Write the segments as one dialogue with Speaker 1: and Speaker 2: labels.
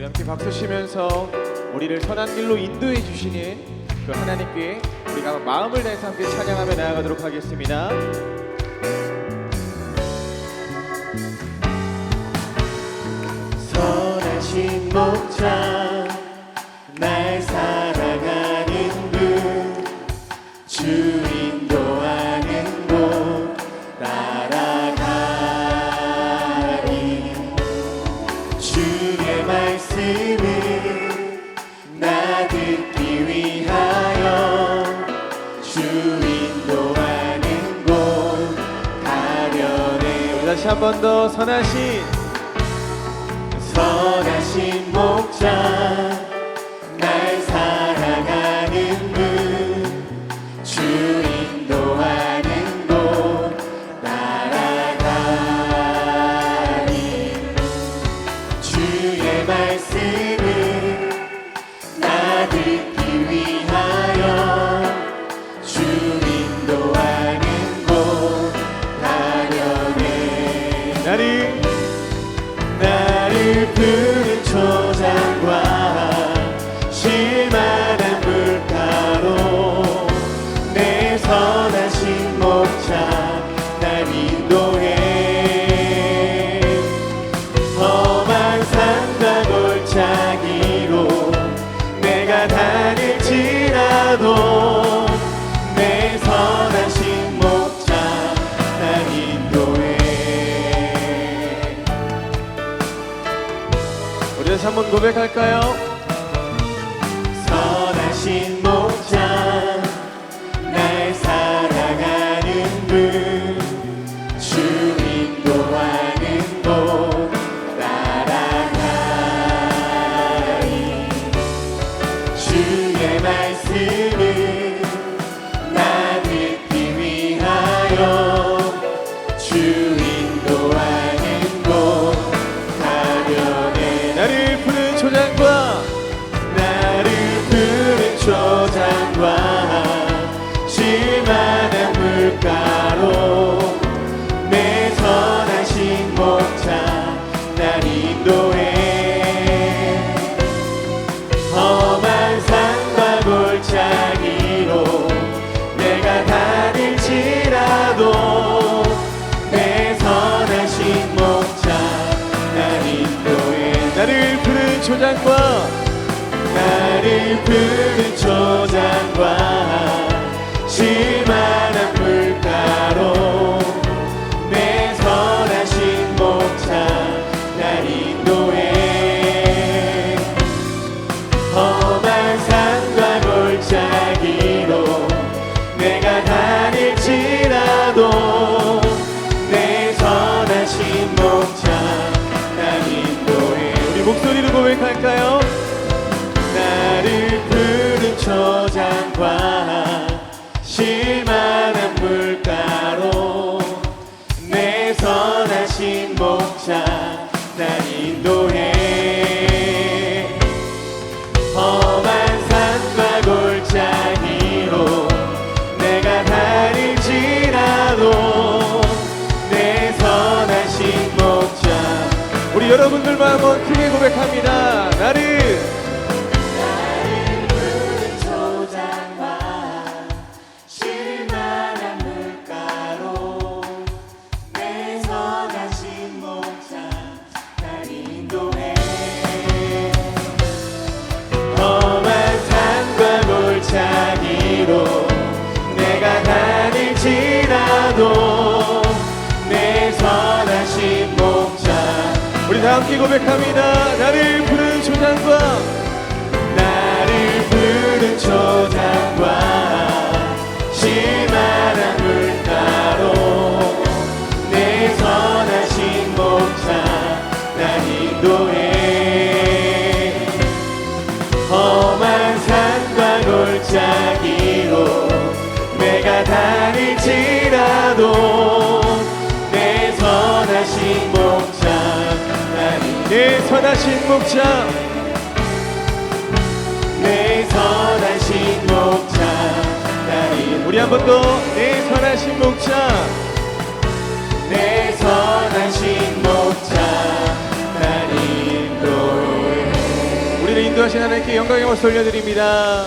Speaker 1: 우리 함께 박수 치면서 우리를 선한 길로 인도해 주시는 그 하나님께 우리가 마음을 다해서 함께 찬양하며 나아가도록 하겠습니다.
Speaker 2: 선하신 목자
Speaker 1: 한 번 더 선하신
Speaker 2: 선하신 목자
Speaker 1: 한번 고백할까요?
Speaker 2: 선하신 목자 날 사랑하는 분
Speaker 1: 푸른 초장과
Speaker 2: 실만한 물가로 내 선하신 목자 날 인도해
Speaker 1: amor te 함께 고백합니다. 나를 푸른 초장과
Speaker 2: 나를 푸른 초장과 실만한 물가로 내 선하신 목자 날 인도해 험한 산과 골짜기 선하신 목자.
Speaker 1: 내 선하신 목자.
Speaker 2: 나를
Speaker 1: 우리 한 번 더. 내 선하신 목자.
Speaker 2: 내 선하신 목자. 날 인도해.
Speaker 1: 전능하신 하나님께 영광의 박수 올려드립니다.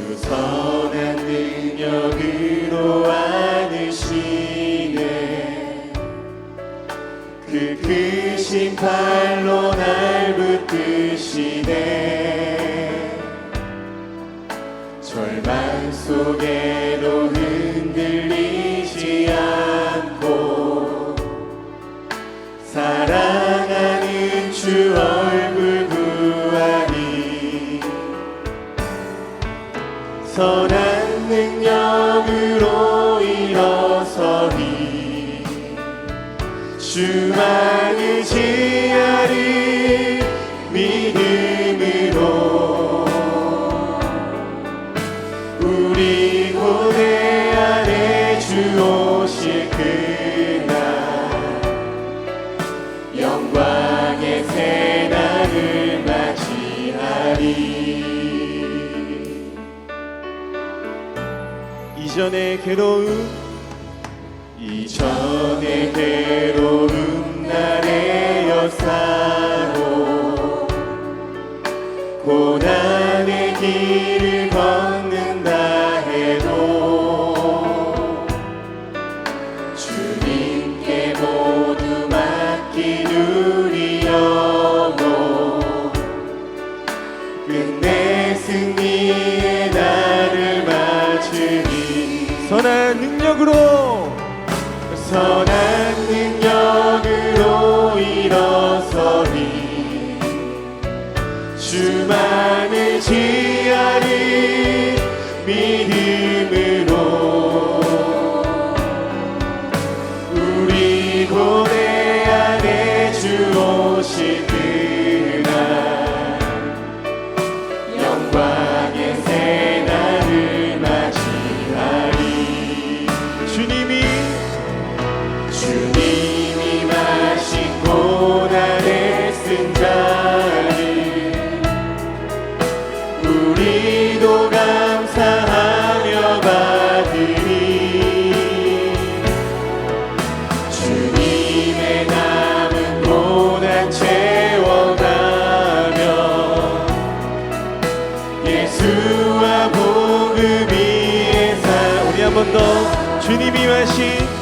Speaker 2: 주 선한 능력으로 안으시네. 그 크신 팔로 날 붙드시네. 절망 속에도 흔들리지 않고 사랑하는 주 주만을 지하리 믿음으로 우리 고대 안에 주 오실 그날 영광의 새날을 맞이하리. 이전의 괴로움 이 전의 괴로움 날의 역사로 고난의 길을 걷는
Speaker 1: 선한 능력으로
Speaker 2: 일어서리. 주만
Speaker 1: 주님이
Speaker 2: 마신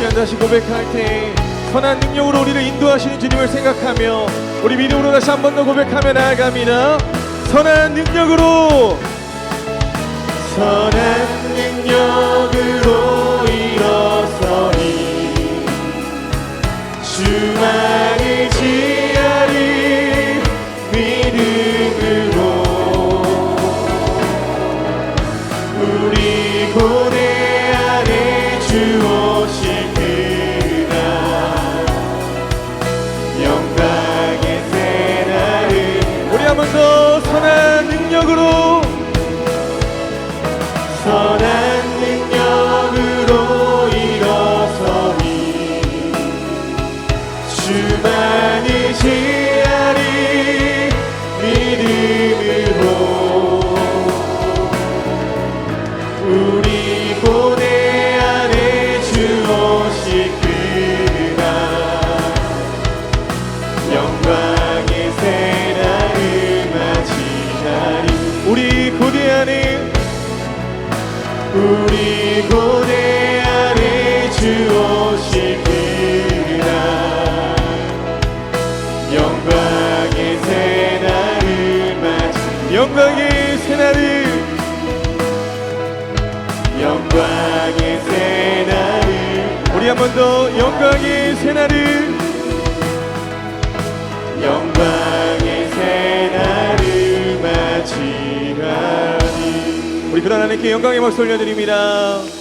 Speaker 1: 시간 다시 고백할 때 선한 능력으로 우리를 인도하시는 주님을 생각하며 우리 믿음으로 다시 한 번 더 고백하며 나아갑니다. 선한 능력으로
Speaker 2: 선한 능력으로 우리
Speaker 1: 한 영광의 새날을
Speaker 2: 영광의 새날을
Speaker 1: 우리 한 번 더 영광의 새날을
Speaker 2: 영광의 새날을 맞이하리
Speaker 1: 우리 그런 하나님께 영광의 박수 올려드립니다.